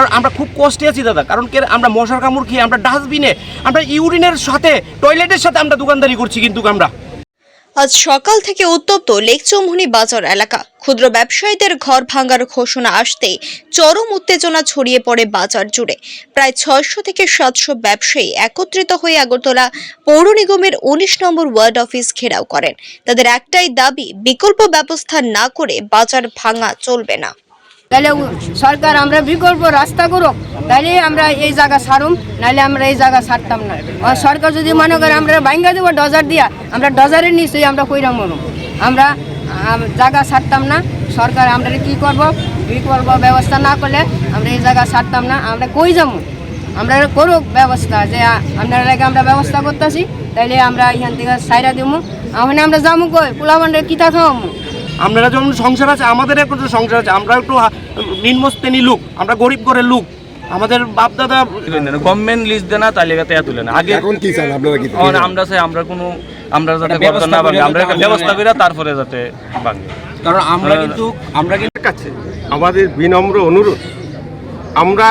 কারণ আমরা খুব কষ্টে আছি দাদা। কারণ কে আমরা মশার কামড় খেয়ে, আমরা ডাস্টবিনে আমরা ইউরিনের সাথে টয়লেটের সাথে আমরা দোকানদারি করছি কিন্তু আমরা। আজ সকাল থেকে উত্তপ্ত লেকচৌমুহনী বাজার এলাকা। ক্ষুদ্র ব্যবসায়ীদের ঘর ভাঙার ঘোষণা আসতেই চরম উত্তেজনা ছড়িয়ে পড়ে বাজার জুড়ে। প্রায় ছয়শো থেকে সাতশো ব্যবসায়ী একত্রিত হয়ে আগরতলা পৌর নিগমের উনিশ নম্বর ওয়ার্ড অফিস ঘেরাও করেন। তাদের একটাই দাবি, বিকল্প ব্যবস্থা না করে বাজার ভাঙা চলবে না। তাহলে সরকার আমরা বিকল্প রাস্তা করুক তাহলে আমরা এই জায়গা সারুম নাহলে আমরা এই জায়গা সারতাম না। আর সরকার যদি মনে করে আমরা ভাঙ্গা দেবো ডজার দিয়া আমরা ডজারের নিশ্চয়ই আমরা কইরা মরুম। আমরা আম, জায়গা ছাড়তাম না সরকার আমরা কি করব? বিকল্প ব্যবস্থা না করলে আমরা এই জায়গা সারতাম না আমরা কই যাব? আমরা করুক ব্যবস্থা যে আপনার লাগে আমরা ব্যবস্থা করতেছি তাইলে আমরা এখান থেকে সাইরা দিব আমরা যাব কই? পোলাবান্ডে কিতা খাওয়াবো আপনারা যেমন সংসার আছে আমাদের একটু সংসার আছে আমরা একটু হা- নিম্ন লোক আমরা গরিব করে লোক আমাদের বাপ দাদা গভর্নমেন্ট লিস্ট দেয় না তালিকাতে এত তুলে না। আগে এখন কি চান আপনারা কি আমরা চাই আমরা কোনো আমরা যাতে গর্ত না ভাঙে আমরা একটা ব্যবস্থা করে তারপরে যাতে ভাঙে। কারণ আমরা কিন্তু আমরা কিন্তু কাছে আমাদের বিনম্র অনুরোধ আমরা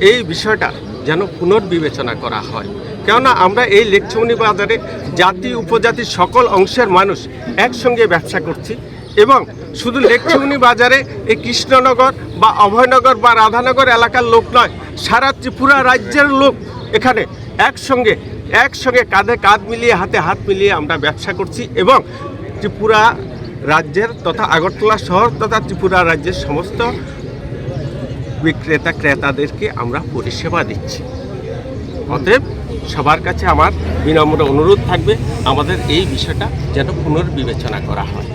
এই বিষয়টা যেন পুনর্বিবেচনা করা হয়। কেননা আমরা এই লেকচমনি বাজারে জাতি উপজাতির সকল অংশের মানুষ একসঙ্গে ব্যবসা করছি। এবং শুধু লেকচমনি বাজারে এই কৃষ্ণনগর বা অভয়নগর বা রাধানগর এলাকার লোক নয়, সারা ত্রিপুরা রাজ্যের লোক এখানে একসঙ্গে একসঙ্গে কাঁধে কাঁধ মিলিয়ে, হাতে হাত মিলিয়ে আমরা ব্যবসা করছি এবং ত্রিপুরা রাজ্যের তথা আগরতলা শহর তথা ত্রিপুরা রাজ্যের সমস্ত বিক্রেতা, ক্রেতাদেরকে আমরা পরিষেবা দিচ্ছি। অতএব সবার কাছে আমার বিনম্র অনুরোধ থাকবে, আমাদের এই বিষয়টা যেন পুনর্বিবেচনা করা হয়।